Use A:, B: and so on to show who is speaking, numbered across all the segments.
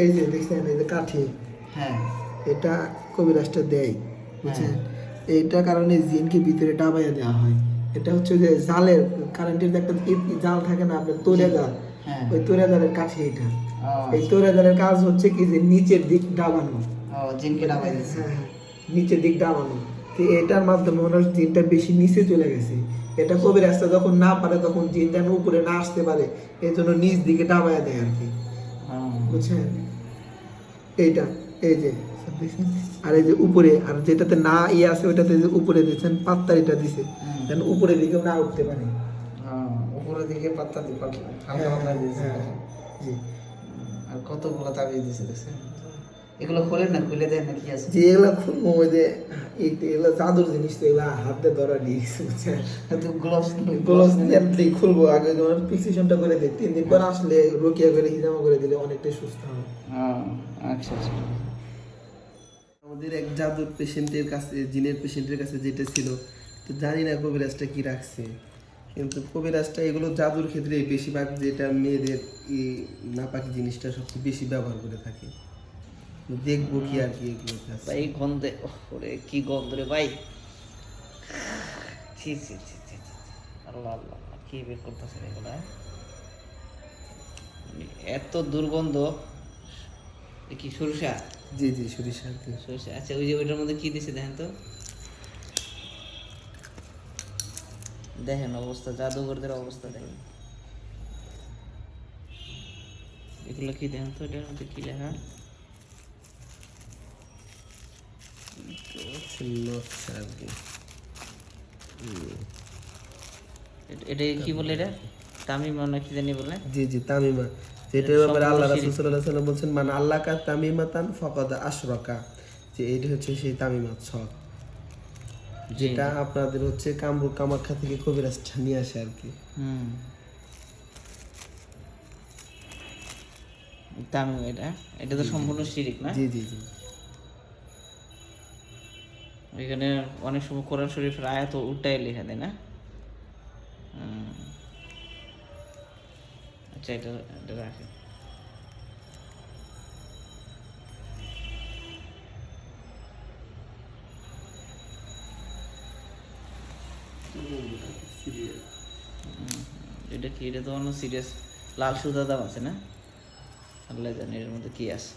A: এই যে দেখছেন এই যে কাঠি
B: হ্যাঁ।
A: এটা কবিরাজটা দেয় বুঝছেন? এইটা কারণে জিনকে ভিতরে ডাবাইয়া দেওয়া হয়। এটা হচ্ছে যে জালের কারেন্টের একটা জাল থাকে না আপনার তোরে জাল
B: হ্যাঁ।
A: ওই তোরে জালের কাঠি এটা এই তোরে জালের কাজ হচ্ছে কি যে নিচের দিক ডাবানো।
B: জিনকে দিচ্ছে।
A: হ্যাঁ, হ্যাঁ, নিচের দিক ডাবানো। তো এটার মাধ্যমে হয় জিনটা বেশি নিচে চলে গেছে। এটা কবিরাজটা যখন না পারে তখন জিনটা উপরে না আসতে পারে এই জন্য নিচ দিকে ডাবাইয়া দেয় আর কি। বুঝছেন? এইটা এই যে দেখছেন? আর এই যে উপরে আর যেটাতে না ইয়ে আছে ওইটাতে যে উপরে দিচ্ছেন পাত্তারিটা দিছে। যেন উপরে দিকে না উঠতে পারে
B: উপরে উপরের দিকে পাত্তা দিয়ে হালকা পাতলা দিয়েছে
A: হ্যাঁ, জি
B: আর কতগুলো তাবিজ দিছে দেখছেন এগুলো খোলেন না খুলে দেন না কি আছে।
A: যে এগুলা খুলবো ওই যে এগুলা জাদুর জিনিস তো এগুলা হাতে ধরা
B: গ্লোভস
A: গ্লোভস দিয়ে খুলবো। আগে তোমার ফিক্সেশনটা করে দিই তিন দিন পর আসলে রোকিয়া করে হিজামা করে দিলে অনেকটাই সুস্থ হবে।
B: হ্যাঁ আচ্ছা আচ্ছা।
C: আমাদের এক জাদুর পেশেন্টের কাছে জিনের পেশেন্টের কাছে যেটা ছিল তো জানি না কবিরাজটা কি রাখছে। কিন্তু কবিরাজটা এগুলো জাদুর ক্ষেত্রে বেশিরভাগ যেটা মেয়েদের এই নাপাকি জিনিসটা সবচেয়ে বেশি ব্যবহার করে থাকে। দেখব কি আর কি এগুলো।
B: ভাই গন্ধে ওরে কি গন্ধ রে ভাই। ছি ছি ছি ছি। আল্লাহ আল্লাহ কি বের করতেছে এগুলো? এত দুর্গন্ধ। কি সরিষা?
C: জি জি সরিষা
B: সরিষা। আচ্ছা ওই যে ওইটার মধ্যে কি দিছে দেখেন তো? দেখেন অবস্থা জাদুঘরদের অবস্থা দেখেন। এগুলো কি দেখেন তো? এটার মধ্যে কি লেখা?
C: নকশা আর
B: এটা- এটা কি বলে এটা? তামিম না কি জানি বলে?
C: জি জি তামিমা। যেটার ব্যাপারে আল্লাহ রাসূল সাল্লাল্লাহু আলাইহি বলছেন মানে আল্লাহ তামিমাতান ফাকাদ আশরাকা। যে এইটা হচ্ছে সেই তামিমা ছক। যেটা আপনাদের হচ্ছে কামরূপ কামাখ্যা থেকে কবিরাজটা নিয়ে আসে আর কি।
B: হুম। তামিম এটা। এটা তো সম্পূর্ণ শিরিক না?
C: জি জি জি।
B: এখানে অনেক সময় কোরআন শরীফের আয়াত উল্টাই লেখা দেয় না? আচ্ছা এটা এটা রাখে এটা কি? এটা তো অন্য সিরিয়াস লাল সুতা দাম আছে না? আল্লাহ জানে এর মধ্যে কি আছে।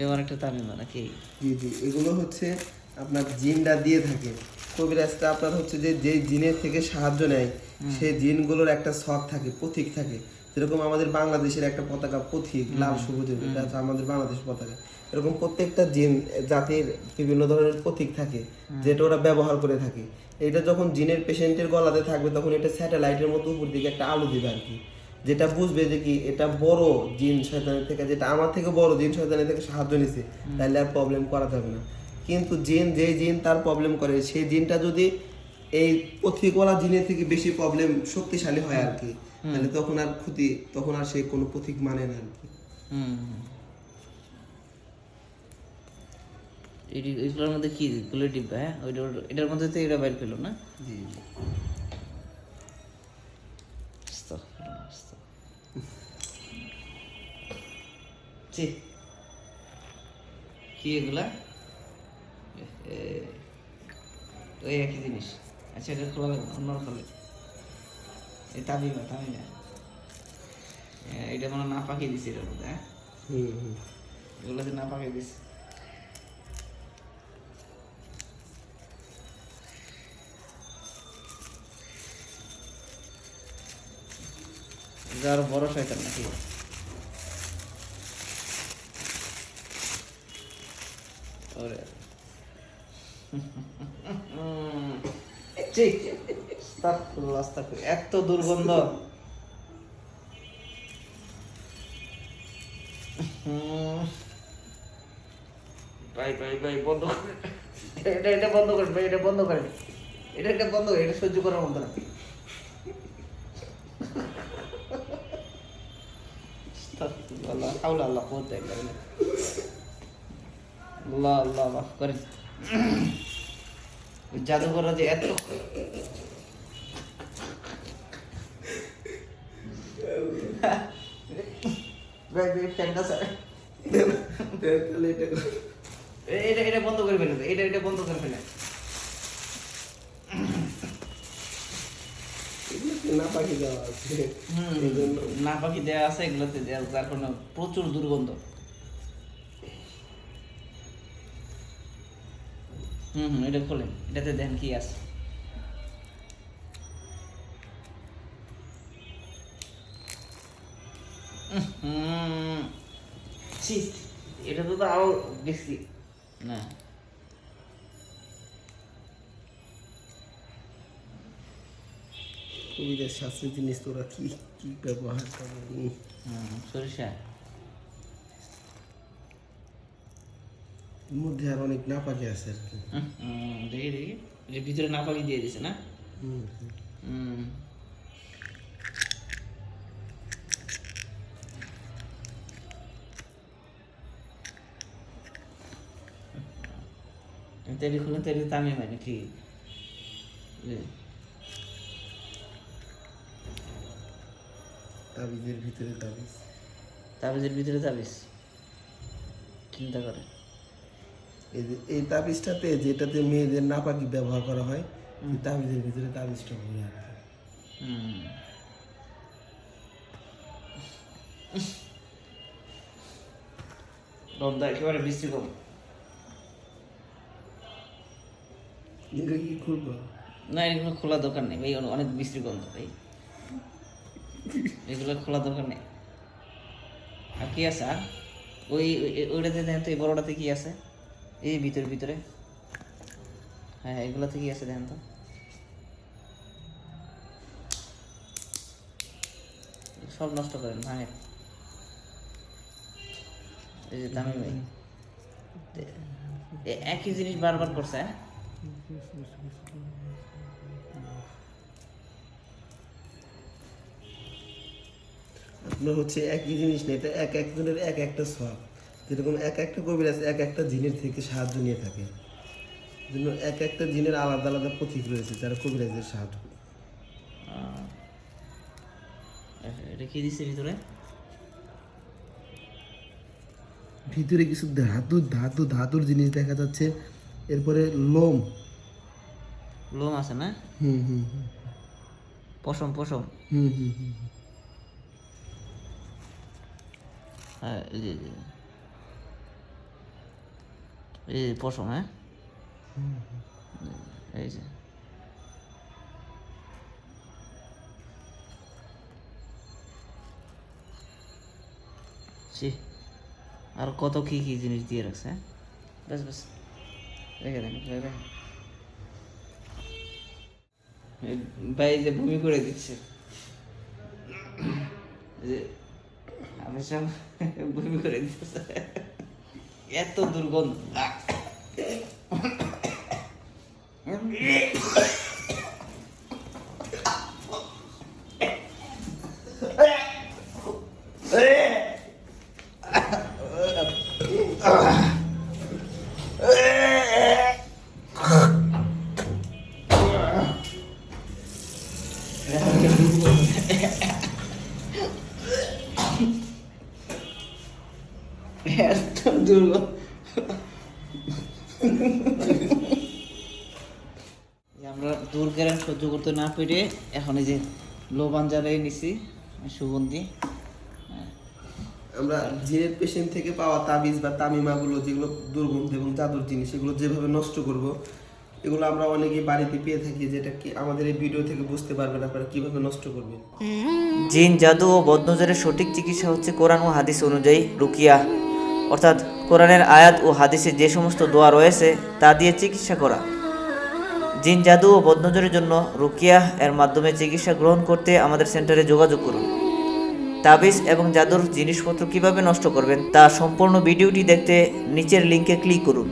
B: এটা একটা তামিমা নাকি
C: জি জি এগুলো হচ্ছে আপনার জিনটা দিয়ে থাকে। কবিরাজটা আপনার হচ্ছে যে যে জিনের থেকে সাহায্য নেয় সেই জিনগুলোর একটা ছক থাকে প্রতীক থাকে। যেরকম আমাদের বাংলাদেশের একটা পতাকা প্রতীক লাল সবুজের এটা হচ্ছে আমাদের বাংলাদেশ পতাকা। এরকম প্রত্যেকটা জিন জাতির বিভিন্ন ধরনের প্রতীক থাকে যেটা ওরা ব্যবহার করে থাকে। এটা যখন জিনের পেশেন্টের গলাতে থাকবে তখন এটা স্যাটেলাইটের মতো উপর দিকে একটা আলো দিবে আর কি। যেটা বুঝবে যে কি এটা বড় জিন শয়তানের থেকে যেটা আমার থেকে বড় জিন শয়তানের থেকে সাহায্য নিছে তাহলে আর প্রবলেম করা যাবে না। কিন্তু জিন যে জিন তার প্রবলেম করে সেই জিনটা যদি এই পথিকওয়ালা জিনের থেকে বেশি প্রবলেম শক্তিশালী হয় আর কি তাহলে তখন আর ক্ষতি তখন আর সে কোনো পথিক মানে না আর কি।
B: এগুলোর মধ্যে কি গুলো ডিব্বা হ্যাঁ? ওইটা এটার মধ্যে তো এটা বাইর পেল না?
C: জি।
B: ছি। কি এগুলা? ওই একই জিনিস। আচ্ছা এটা খোলা লাগবে অন্য খোলে। এই তামিমা তামিমা এ, এটা মানে না পাকিয়ে দিছে এটার মধ্যে হ্যাঁ? এগুলোতে না পাকিয়ে দিছে। আরও বড় শয়তান নাকি? ওরে ঠিক। এত দুর্গন্ধ। ভাই ভাই ভাই বন্ধ এটা এটা বন্ধ করেন ভাই এটা বন্ধ করেন। এটা এটা বন্ধ এটা সহ্য করার মতো না। আল্লাহ হাওলা আল্লাহ কুওয়াতা আল্লাহ আল্লাহ করেন। জাদুঘররা যে এত
C: এটা
B: এটা বন্ধ করে ফেলে এটা এটা বন্ধ করে ফেলে
C: না পাখি দেওয়া আছে।
B: পাখি দেওয়া আছে এগুলোতে যার কারণে প্রচুর দুর্গন্ধ। হুম হুম এটা খোলেন। এটাতে দেখেন কি আছে? এটা তো আরও বেশি। না।
C: কবিদের শাস্ত্রের জিনিস তোরা কি কি ব্যবহার করে উম,
B: হুম, সরিষা।
C: মধ্যে আর অনেক না পাখি আছে আর কি।
B: দেখি দেখি। এটা ভিতরে না পাখি দিয়ে দিছে না।
C: হুম।
B: তেরি খুলে তেরি তামি মানে কি
C: তাবিজের ভিতরে তাবিজ।
B: তাবিজের ভিতরে তাবিজ। চিন্তা করে
C: এই যে এই তাবিজটাতে যেটাতে মেয়েদের না পাখি ব্যবহার করা হয় এই তাবিজের ভিতরে তাবিজটা ভরে।
B: একেবারে বৃষ্টি কম।
C: এটা কি খুলবো?
B: না এগুলো খোলা দোকান নেই ভাই অনেক বিশ্রী গন্ধ ভাই। এগুলো খোলা দোকান নেই। আর কি আছে ওই ওই- ওইটাতে তো এই বড়টাতে কি আছে? এই ভিতরে ভিতরে। হ্যাঁ এগুলোতে কি আছে, দেখেন তো। সব নষ্ট করেন ভাঙে এই যে দামি ভাই। একই জিনিস বারবার করছে হ্যাঁ?
C: হচ্ছে একই জিনিস নেই এক একজনের এক একটা সব যেরকম এক একটা কবির আছে এক একটা জিনের থেকে সাহায্য নিয়ে থাকে। জন্য এক একটা জিনের আলাদা আলাদা প্রতীক রয়েছে যারা কবিরাজের সাহায্য
B: এটা কি দিছে ভিতরে?
C: ভিতরে কিছু ধাতু ধাতু ধাতুর জিনিস দেখা যাচ্ছে। এরপরে লোম।
B: লোম আছে না?
C: হুম হুম হুম।
B: পশম পশম।
C: হুম হুম হুম
B: হ্যাঁ এই পশম হ্যাঁ এই যে আর কত কি কি জিনিস দিয়ে রাখছে হ্যাঁ? বেশ বেশ। রেখে দেন রেখে ভাই যে ভূমি করে দিচ্ছে। যে আমি সব ভূমি করে দিচ্ছে এত দুর্গন্ধ। এত আমরা দূর গ্যারান সহ্য করতে না পেরে এখন এই যে লোবান জ্বালিয়ে নিছি সুগন্ধি।
C: আমরা জিনের পেশেন্ট থেকে পাওয়া তাবিজ বা তামিমাগুলো যেগুলো দুর্গন্ধ এবং জাদুর জিনিস এগুলো যেভাবে নষ্ট করব এগুলো আমরা অনেকেই বাড়িতে পেয়ে থাকি যেটা কি আমাদের এই ভিডিও থেকে বুঝতে পারবেন আপনারা কীভাবে নষ্ট করবেন।
D: জিন জাদু ও বদনজরের সঠিক চিকিৎসা হচ্ছে কোরআন ও হাদিস অনুযায়ী রুকিয়া। অর্থাৎ কোরআনের আয়াত ও হাদিসে যে সমস্ত দোয়া রয়েছে, তা দিয়ে চিকিৎসা করা। জিন, জাদু ও বদনজরের জন্য রুকিয়া এর মাধ্যমে চিকিৎসা গ্রহণ করতে আমাদের সেন্টারে যোগাযোগ করুন। তাবিজ এবং জাদুর জিনিসপত্র কীভাবে নষ্ট করবেন, তা সম্পূর্ণ ভিডিওটি দেখতে নিচের লিঙ্কে ক্লিক করুন।